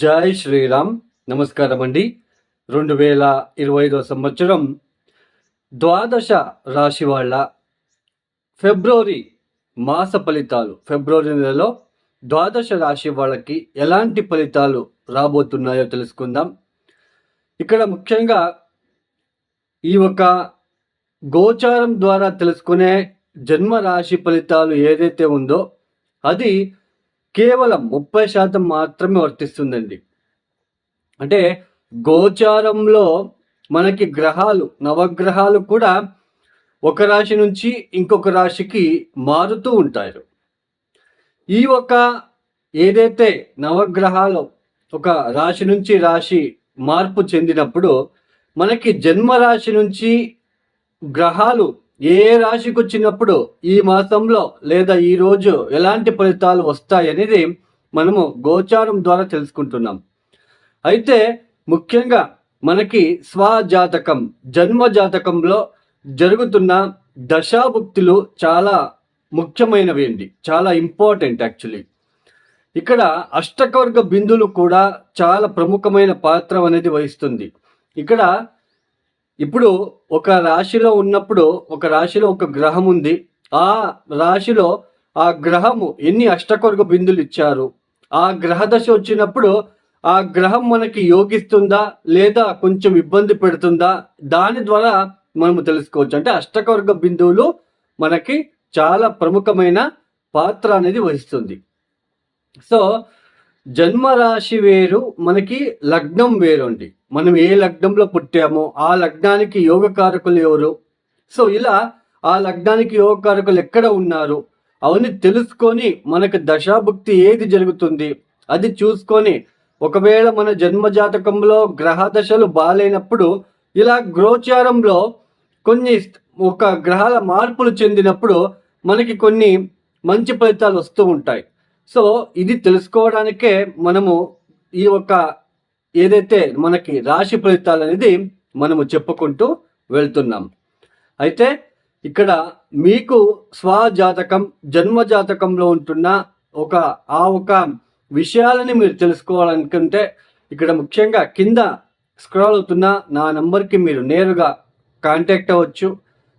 జై శ్రీరామ్. నమస్కారం అండి రెండు వేల ఇరవై ఐదో సంవత్సరం ద్వాదశ రాశి వాళ్ళ ఫిబ్రవరి మాస ఫలితాలు. ఫిబ్రవరి నెలలో ద్వాదశ రాశి వాళ్ళకి ఎలాంటి ఫలితాలు రాబోతున్నాయో తెలుసుకుందాం. ఇక్కడ ముఖ్యంగా ఈ ఒక గోచారం ద్వారా తెలుసుకునే జన్మ రాశి ఫలితాలు ఏదైతే ఉందో అది కేవలం ముప్పై శాతం మాత్రమే వర్తిస్తుందండి. అంటే గోచారంలో మనకి గ్రహాలు నవగ్రహాలు కూడా ఒక రాశి నుంచి ఇంకొక రాశికి మారుతూ ఉంటారు ఈ ఒక ఏదైతే నవగ్రహాలు ఒక రాశి నుంచి రాశి మార్పు చెందినప్పుడు మనకి జన్మ రాశి నుంచి గ్రహాలు ఏ రాశికి వచ్చినప్పుడు ఈ మాసంలో లేదా ఈ రోజు ఎలాంటి ఫలితాలు వస్తాయనేది మనము గోచారం ద్వారా తెలుసుకుంటున్నాం. అయితే ముఖ్యంగా మనకి స్వజాతకం జన్మ జాతకంలో జరుగుతున్న దశాభుక్తులు చాలా ముఖ్యమైనవి అండి. చాలా ఇంపార్టెంట్ యాక్చువల్లీ. ఇక్కడ అష్టకవర్గ బిందులు కూడా చాలా ప్రముఖమైన పాత్ర అనేది వహిస్తుంది. ఇక్కడ ఇప్పుడు ఒక రాశిలో ఉన్నప్పుడు ఒక రాశిలో ఒక గ్రహం ఉంది. ఆ రాశిలో ఆ గ్రహము ఎన్ని అష్టకొర్గ బిందులు ఇచ్చారు? ఆ గ్రహ దశ వచ్చినప్పుడు ఆ గ్రహం మనకి యోగిస్తుందా? లేదా కొంచెం ఇబ్బంది పెడుతుందా? దాని ద్వారా మనము తెలుసుకోవచ్చు. అంటే అష్టకవర్గ బిందువులు మనకి చాలా ప్రముఖమైన పాత్ర అనేది వహిస్తుంది. సో జన్మ రాశి వేరు మనకి లగ్నం వేరు అండి మనం ఏ లగ్నంలో పుట్టామో ఆ లగ్నానికి యోగకారకులు ఎవరు? సో ఇలా ఆ లగ్నానికి యోగకారకులు ఎక్కడ ఉన్నారు? అవన్నీ తెలుసుకొని మనకు దశాభుక్తి ఏది జరుగుతుంది? అది చూసుకొని ఒకవేళ మన జన్మ జాతకంలో గ్రహ దశలు బాగాలేనప్పుడు ఇలా గ్రోచారంలో కొన్ని ఒక గ్రహాల మార్పులు చెందినప్పుడు మనకి కొన్ని మంచి ఫలితాలు వస్తూ ఉంటాయి. సో ఇది తెలుసుకోవడానికే మనము ఈ యొక్క ఏదైతే మనకి రాశి ఫలితాలు అనేది మనము చెప్పుకుంటూ వెళ్తున్నాం. అయితే ఇక్కడ మీకు స్వజాతకం జన్మ జాతకంలో ఉంటున్న ఒక ఆ ఒక విషయాలని మీరు తెలుసుకోవాలనుకుంటే ఇక్కడ ముఖ్యంగా కింద స్క్రాల్ అవుతున్న నా నంబర్కి మీరు నేరుగా కాంటాక్ట్ అవ్వచ్చు.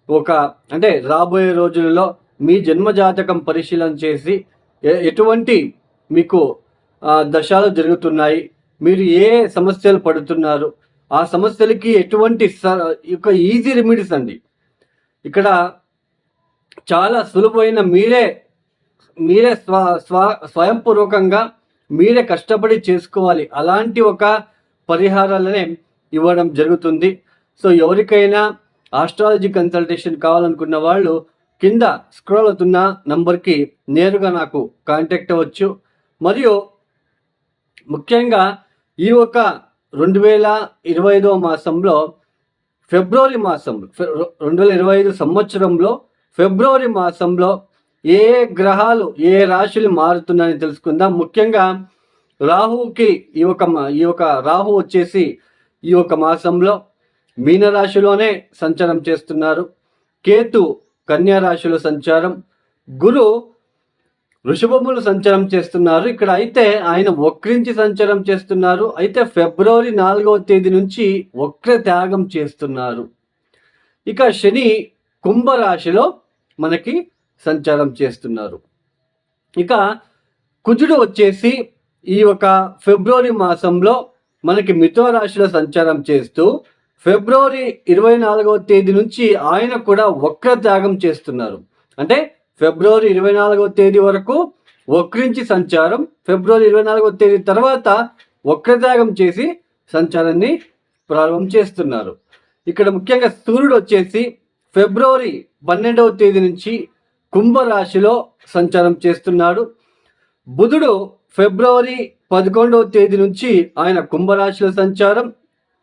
ఒక అంటే రాబోయే రోజులలో మీ జన్మ జాతకం పరిశీలన చేసి ఎ- ఎటువంటి మీకు దశలు దశాలు జరుగుతున్నాయి మీరు ఏ సమస్యలు పడుతున్నారు ఆ సమస్యలకి ఎటువంటి స- ఒక ఈజీ రెమెడీస్ అండి. ఇక్కడ చాలా సులువైన మీరే మీరే స్వ స్వ స్వయంపూర్వకంగా మీరే కష్టపడి చేసుకోవాలి. అలాంటి ఒక పరిహారాలనే ఇవ్వడం జరుగుతుంది. సో ఎవరికైనా ఆస్ట్రాలజీ కన్సల్టేషన్ కావాలనుకున్న వాళ్ళు కింద స్క్రోల్ అవుతున్న నంబర్కి నేరుగా నాకు కాంటాక్ట్ అవ్వచ్చు. మరియు ముఖ్యంగా ఈ ఒక రెండు వేల ఇరవై ఐదవ మాసంలో ఫిబ్రవరి మాసంలో రెండు వేల ఇరవై ఐదు సంవత్సరంలో ఫిబ్రవరి మాసంలో ఏ గ్రహాలు ఏ రాశులు మారుతున్నాయని తెలుసుకుందాం. ముఖ్యంగా రాహుకి ఈ ఒక మా- ఈ యొక్క రాహు వచ్చేసి ఈ యొక్క మాసంలో మీనరాశిలోనే సంచారం చేస్తున్నారు. కేతు కన్యా రాశిలో సంచారం. గురు వృషభములు సంచారం చేస్తున్నారు. ఇక్కడ అయితే ఆయన వక్రించి సంచారం చేస్తున్నారు. అయితే ఫిబ్రవరి నాలుగవ తేదీ నుంచి వక్ర త్యాగం చేస్తున్నారు. ఇక శని కుంభరాశిలో మనకి సంచారం చేస్తున్నారు. ఇక కుజుడు వచ్చేసి ఈ ఒక ఫిబ్రవరి మాసంలో మనకి మిథున రాశిలో సంచారం చేస్తూ ఫిబ్రవరి ఇరవై నాలుగవ తేదీ నుంచి ఆయన కూడా వక్ర త్యాగం చేస్తున్నారు. అంటే ఫిబ్రవరి ఇరవై నాలుగవ తేదీ వరకు వక్రించి సంచారం ఫిబ్రవరి ఇరవై నాలుగవ తేదీ తర్వాత వక్రదాగం చేసి సంచారాన్ని ప్రారంభం చేస్తున్నారు. ఇక్కడ ముఖ్యంగా సూర్యుడు వచ్చేసి ఫిబ్రవరి పన్నెండవ తేదీ నుంచి కుంభరాశిలో సంచారం చేస్తున్నాడు. బుధుడు ఫిబ్రవరి పదకొండవ తేదీ నుంచి ఆయన కుంభరాశిలో సంచారం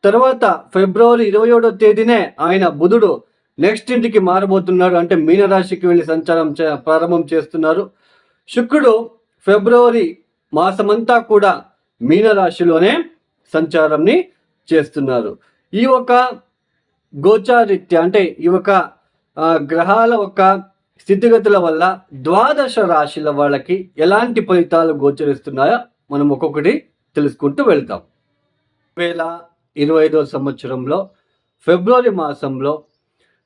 తర్వాత ఫిబ్రవరి ఇరవై ఏడవ తేదీనే ఆయన బుధుడు నెక్స్ట్ ఇంటికి మారబోతున్నాడు. అంటే మీనరాశికి వెళ్ళి సంచారం చే- ప్రారంభం చేస్తున్నారు. శుక్రుడు ఫిబ్రవరి మాసమంతా కూడా మీనరాశిలోనే సంచారంని చేస్తున్నారు. ఈ ఒక గోచారిత్య అంటే ఈ ఒక గ్రహాల ఒక స్థితిగతుల వల్ల ద్వాదశ రాశుల వాళ్ళకి ఎలాంటి ఫలితాలు గోచరిస్తున్నాయో మనం ఒక్కొక్కటి తెలుసుకుంటూ వెళ్తాం. వేల ఇరవై ఐదో సంవత్సరంలో ఫిబ్రవరి మాసంలో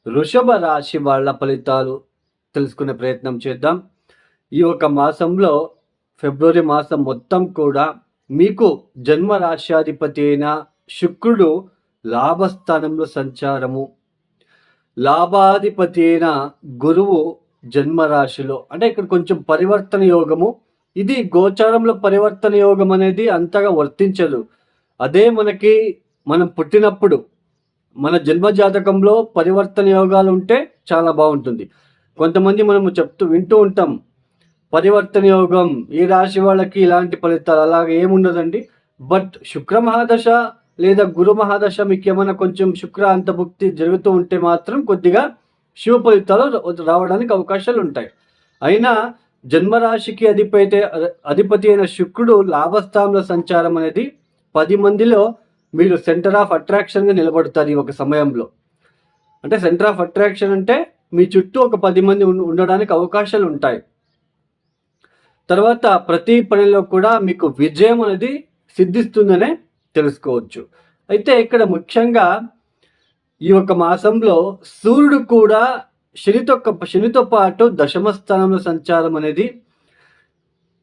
వృషభ రాశి వాళ్ళ ఫలితాలు తెలుసుకునే ప్రయత్నం చేద్దాం. ఈ ఒక మాసంలో ఫిబ్రవరి మాసం మొత్తం కూడా మీకు జన్మ రాశ్యాధిపతి అయిన శుక్రుడు లాభస్థానంలో సంచారము. లాభాధిపతి అయిన గురువు జన్మరాశిలో అంటే ఇక్కడ కొంచెం పరివర్తన యోగము. ఇది గోచారంలో పరివర్తన యోగం అనేది అంతగా వర్తించదు. అదే మనకి మనం పుట్టినప్పుడు మన జన్మ జాతకంలో పరివర్తన యోగాలు ఉంటే చాలా బాగుంటుంది కొంతమంది మనము చెప్తూ వింటూ ఉంటాం పరివర్తన యోగం ఈ రాశి వాళ్ళకి ఇలాంటి ఫలితాలు అలాగే ఏముండదండి. బట్ శుక్ర మహాదశ లేదా గురు మహాదశ మీకు ఏమైనా కొంచెం శుక్ర అంతభుక్తి జరుగుతూ ఉంటే మాత్రం కొద్దిగా శివ ఫలితాలు రావడానికి అవకాశాలు ఉంటాయి అయినా జన్మరాశికి అధిపతి అధిపతి అయిన శుక్రుడు లాభస్థానంలో సంచారం అనేది పది మందిలో మీరు సెంటర్ ఆఫ్ అట్రాక్షన్గా నిలబడతారు ఈ ఒక సమయంలో. అంటే సెంటర్ ఆఫ్ అట్రాక్షన్ అంటే మీ చుట్టూ ఒక పది మంది ఉండడానికి అవకాశాలు ఉంటాయి. తర్వాత ప్రతి పనిలో కూడా మీకు విజయం అనేది సిద్ధిస్తుందనే తెలుసుకోవచ్చు. అయితే ఇక్కడ ముఖ్యంగా ఈ యొక్క మాసంలో సూర్యుడు కూడా శనితో శనితో పాటు దశమ స్థానంలో సంచారం అనేది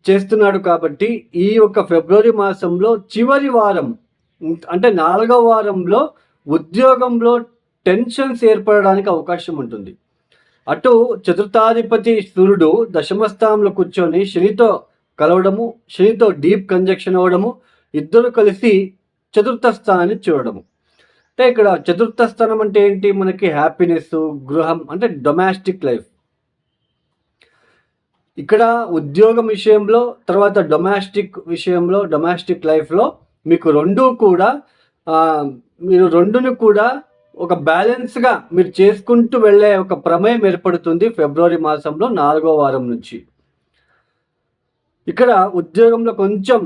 చేస్తున్నాడు కాబట్టి ఈ యొక్క ఫిబ్రవరి మాసంలో చివరి వారం అంటే నాలుగవ వారంలో ఉద్యోగంలో టెన్షన్స్ ఏర్పడడానికి అవకాశం ఉంటుంది. అటు చతుర్థాధిపతి సూర్యుడు దశమస్థానంలో కూర్చొని శనితో కలవడము శనితో డీప్ కంజక్షన్ అవ్వడము ఇద్దరు కలిసి చతుర్థ స్థానాన్ని చూడడము. అంటే ఇక్కడ చతుర్థ స్థానం అంటే ఏంటి? మనకి హ్యాపీనెస్ గృహం అంటే డొమాస్టిక్ లైఫ్. ఇక్కడ ఉద్యోగం విషయంలో తర్వాత డొమాస్టిక్ విషయంలో డొమాస్టిక్ లైఫ్లో మీకు రెండు కూడా మీరు రెండును కూడా ఒక బ్యాలెన్స్గా మీరు చేసుకుంటూ వెళ్ళే ఒక ప్రమేయం ఏర్పడుతుంది ఫిబ్రవరి మాసంలో నాలుగో వారం నుంచి. ఇక్కడ ఉద్యోగంలో కొంచెం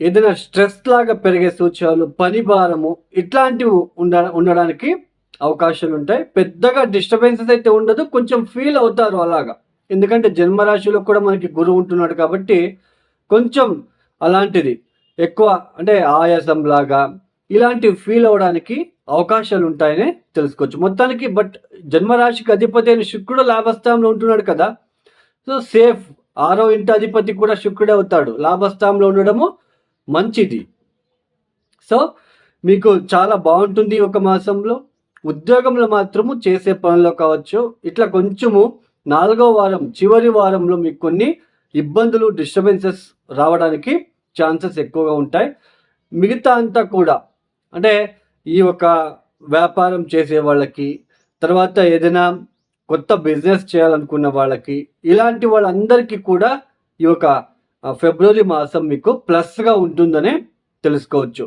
ఏదైనా స్ట్రెస్ లాగా పెరిగే సూచనలు పని భారము ఇట్లాంటివి ఉండ ఉండడానికి అవకాశాలు ఉంటాయి. పెద్దగా డిస్టర్బెన్సెస్ అయితే ఉండదు కొంచెం ఫీల్ అవుతారు అలాగా. ఎందుకంటే జన్మరాశిలో కూడా మనకి గురువు ఉంటున్నాడు కాబట్టి కొంచెం అలాంటిది. ఎక్కువ అంటే ఆయాసం లాగా ఇలాంటివి ఫీల్ అవడానికి అవకాశాలు ఉంటాయని తెలుసుకోవచ్చు. మొత్తానికి బట్ జన్మరాశికి అధిపతి అయిన శుక్రుడు లాభస్థానంలో ఉంటున్నాడు కదా. సో సేఫ్ ఆరో ఇంటి అధిపతి కూడా శుక్రుడే అవుతాడు. లాభస్థానంలో ఉండడము మంచిది. సో మీకు చాలా బాగుంటుంది ఒక మాసంలో. ఉద్యోగంలో మాత్రము చేసే పనుల్లో కావచ్చు ఇట్లా కొంచెము నాలుగో వారం చివరి వారంలో మీకు కొన్ని ఇబ్బందులు డిస్టర్బెన్సెస్ రావడానికి ఛాన్సెస్ ఎక్కువగా ఉంటాయి. మిగతా అంతా కూడా అంటే ఈ యొక్క వ్యాపారం చేసే వాళ్ళకి తర్వాత ఏదైనా కొత్త బిజినెస్ చేయాలనుకున్న వాళ్ళకి ఇలాంటి వాళ్ళందరికీ కూడా ఈ యొక్క ఫిబ్రవరి మాసం మీకు ప్లస్గా ఉంటుందనే తెలుసుకోవచ్చు.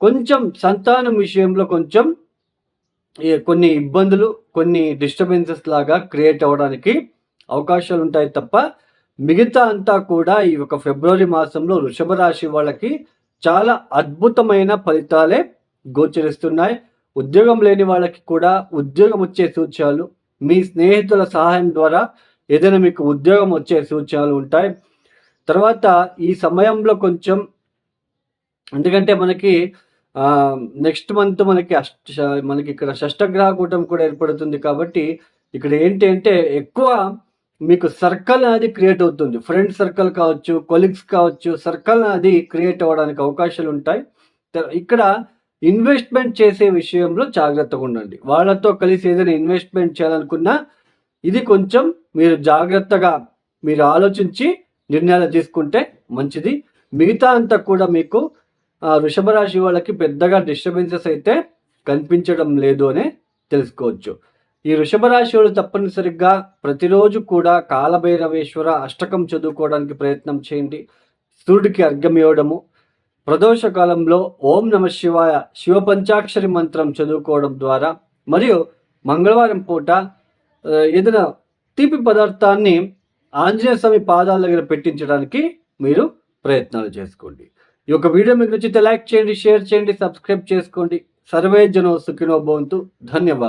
కొంచెం సంతానం విషయంలో కొంచెం కొన్ని ఇబ్బందులు కొన్ని డిస్టర్బెన్సెస్ లాగా క్రియేట్ అవ్వడానికి అవకాశాలు ఉంటాయి తప్ప మిగతా అంతా కూడా ఈ యొక్క ఫిబ్రవరి మాసంలో వృషభ రాశి వాళ్ళకి చాలా అద్భుతమైన ఫలితాలే గోచరిస్తున్నాయి. ఉద్యోగం లేని వాళ్ళకి కూడా ఉద్యోగం వచ్చే సూచనలు మీ స్నేహితుల సహాయం ద్వారా ఏదైనా మీకు ఉద్యోగం వచ్చే సూచనలు ఉంటాయి. తర్వాత ఈ సమయంలో కొంచెం ఎందుకంటే మనకి నెక్స్ట్ మంత్ మనకి అష్ట మనకి ఇక్కడ షష్టగ్రహ కూటం కూడా ఏర్పడుతుంది కాబట్టి ఇక్కడ ఏంటి అంటే ఎక్కువ మీకు సర్కిల్ అది క్రియేట్ అవుతుంది. ఫ్రెండ్ సర్కిల్ కావచ్చు కొలీగ్స్ కావచ్చు సర్కిల్ అది క్రియేట్ అవ్వడానికి అవకాశాలు ఉంటాయి. ఇక్కడ ఇన్వెస్ట్మెంట్ చేసే విషయంలో జాగ్రత్తగా ఉండండి. వాళ్ళతో కలిసి ఏదైనా ఇన్వెస్ట్మెంట్ చేయాలనుకున్నా ఇది కొంచెం మీరు జాగ్రత్తగా మీరు ఆలోచించి నిర్ణయాలు తీసుకుంటే మంచిది. మిగతా అంతా కూడా మీకు వృషభ రాశి వాళ్ళకి పెద్దగా డిస్టర్బెన్సెస్ అయితే కనిపించడం లేదు అనే తెలుసుకోవచ్చు. ఈ వృషభ తప్పనిసరిగా ప్రతిరోజు కూడా కాలభైరవేశ్వర అష్టకం చదువుకోవడానికి ప్రయత్నం చేయండి. సూర్యుడికి అర్ఘ్యం ఇవ్వడము. ప్రదోష కాలంలో ఓం నమ శివాయ శివ పంచాక్షరి మంత్రం చదువుకోవడం ద్వారా మరియు మంగళవారం పూట ఏదైనా తీపి పదార్థాన్ని ఆంజనేయ స్వామి పాదాల దగ్గర పెట్టించడానికి మీరు ప్రయత్నాలు చేసుకోండి. ఈ యొక్క వీడియో మీకు నచ్చితే లైక్ చేయండి షేర్ చేయండి సబ్స్క్రైబ్ చేసుకోండి. సర్వే జనో సుఖినో భవంతు. ధన్యవాదాలు.